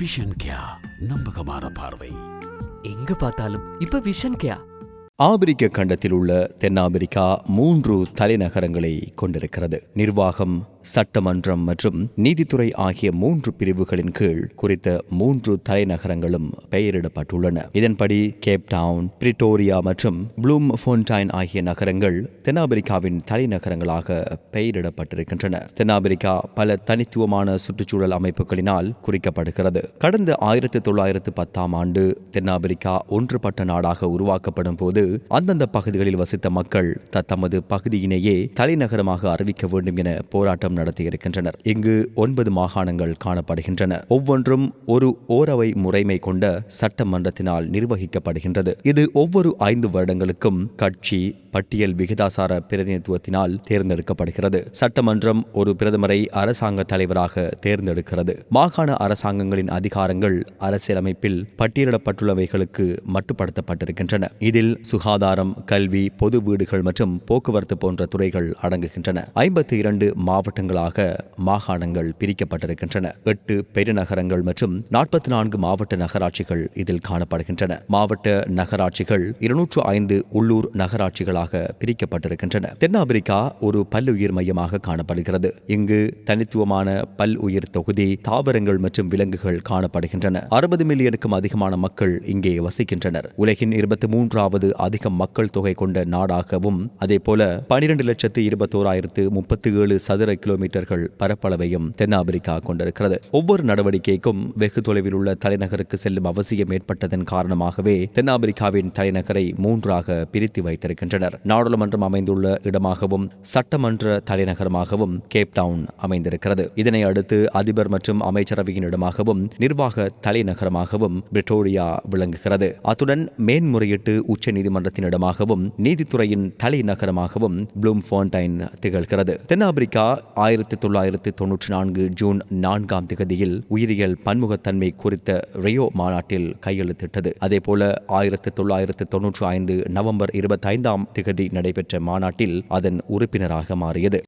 Vision கியா நம்பகமான பார்வை. எங்க பார்த்தாலும் இப்ப விஷன் கேயா ஆப்பிரிக்க கண்டத்தில் உள்ள தென்னாப்பிரிக்கா மூன்று தலைநகரங்களை கொண்டிருக்கிறது. நிர்வாகம் சட்டமன்றம் மற்றும் நீதித்துறை ஆகிய மூன்று பிரிவுகளின் கீழ் குறித்த மூன்று தலைநகரங்களும் பெயரிடப்பட்டுள்ளன. இதன்படி கேப் டவுன் பிரிட்டோரியா மற்றும் ப்ளூம் ஃபோன்டைன் ஆகிய நகரங்கள் தென்னாப்பிரிக்காவின் தலைநகரங்களாக பெயரிடப்பட்டிருக்கின்றன. தென்னாப்பிரிக்கா பல தனித்துவமான சுற்றுச்சூழல் அமைப்புகளினால் குறிக்கப்படுகிறது. கடந்த ஆயிரத்தி தொள்ளாயிரத்து பத்தாம் ஆண்டு தென்னாப்பிரிக்கா ஒன்றுபட்ட நாடாக உருவாக்கப்படும் போது அந்தந்த பகுதிகளில் வசித்த மக்கள் தத்தமது பகுதியினையே தலைநகரமாக அறிவிக்க வேண்டும் என போராட்டம் நடத்தியிருக்கின்றனர். இங்கு ஒன்பது மாகாணங்கள் காணப்படுகின்றன. ஒவ்வொன்றும் ஒரு ஓரவை முறைமை கொண்ட சட்டமன்றத்தினால் நிர்வகிக்கப்படுகின்றது. இது ஒவ்வொரு ஐந்து வருடங்களுக்கும் கட்சி பட்டியல் விகிதாசார பிரதிநிதித்துவத்தினால் தேர்ந்தெடுக்கப்படுகிறது. சட்டமன்றம் ஒரு பிரதமரை அரசாங்க தலைவராக தேர்ந்தெடுக்கிறது. மாகாண அரசாங்கங்களின் அதிகாரங்கள் அரசியலமைப்பில் பட்டியலிடப்பட்டுள்ளவைகளுக்கு மட்டுப்படுத்தப்பட்டிருக்கின்றன. இதில் சுகாதாரம் கல்வி பொது வீடுகள் மற்றும் போக்குவரத்து போன்ற துறைகள் அடங்குகின்றன. ஐம்பத்தி இரண்டு மாவட்டங்கள் மாவட்டங்களாக மாகாணங்கள் பிரிக்கப்பட்டிருக்கின்றன. எட்டு பெருநகரங்கள் மற்றும் நாற்பத்தி நான்கு மாவட்ட நகராட்சிகள் இதில் காணப்படுகின்றன. மாவட்ட நகராட்சிகள் இருநூற்று ஐந்து உள்ளூர் நகராட்சிகளாக பிரிக்கப்பட்டிருக்கின்றன. தென்னாப்பிரிக்கா ஒரு பல்லுயிர் மையமாக காணப்படுகிறது. இங்கு தனித்துவமான பல் உயிர் தொகுதி தாவரங்கள் மற்றும் விலங்குகள் காணப்படுகின்றன. அறுபது மில்லியனுக்கும் அதிகமான மக்கள் இங்கே வசிக்கின்றனர். உலகின் இருபத்தி மூன்றாவது அதிக மக்கள் தொகை கொண்ட நாடாகவும் அதே போல பனிரெண்டு லட்சத்து இருபத்தோராயிரத்து முப்பத்தி ஏழு சதுர கிலோ கிலோமீட்டர்கள் பரப்பளவையும் தென்னாப்பிரிக்கா கொண்டிருக்கிறது. ஒவ்வொரு நடவடிக்கைக்கும் வெகு தொலைவில் உள்ள தலைநகருக்கு செல்லும் அவசியம் ஏற்பட்டதன் காரணமாகவே தென்னாப்பிரிக்காவின் தலைநகரை மூன்றாக பிரித்து வைத்திருக்கின்றனர். நாடாளுமன்றம் அமைந்துள்ள இடமாகவும் சட்டமன்ற தலைநகரமாகவும் கேப் டவுன் அமைந்திருக்கிறது. இதனை அடுத்து அதிபர் மற்றும் அமைச்சரவையின் இடமாகவும் நிர்வாக தலைநகரமாகவும் பிரிட்டோரியா விளங்குகிறது. அத்துடன் மேன்முறையீட்டு உச்ச நீதிமன்றத்தின் இடமாகவும் நீதித்துறையின் தலைநகரமாகவும் ப்ளூம் ஃபோன்டைன் திகழ்கிறது. தென்னாப்பிரிக்கா ஆயிரத்தி தொள்ளாயிரத்தி தொன்னூற்றி நான்கு ஜூன் நான்காம் திகதியில் உயிரியல் பன்முகத்தன்மை குறித்த ரியோ மாநாட்டில் கையெழுத்திட்டது. அதேபோல ஆயிரத்தி தொள்ளாயிரத்தி தொன்னூற்றி ஐந்து நவம்பர் இருபத்தைந்தாம் திகதி நடைபெற்ற மாநாட்டில் அதன் உறுப்பினராக மாறியது.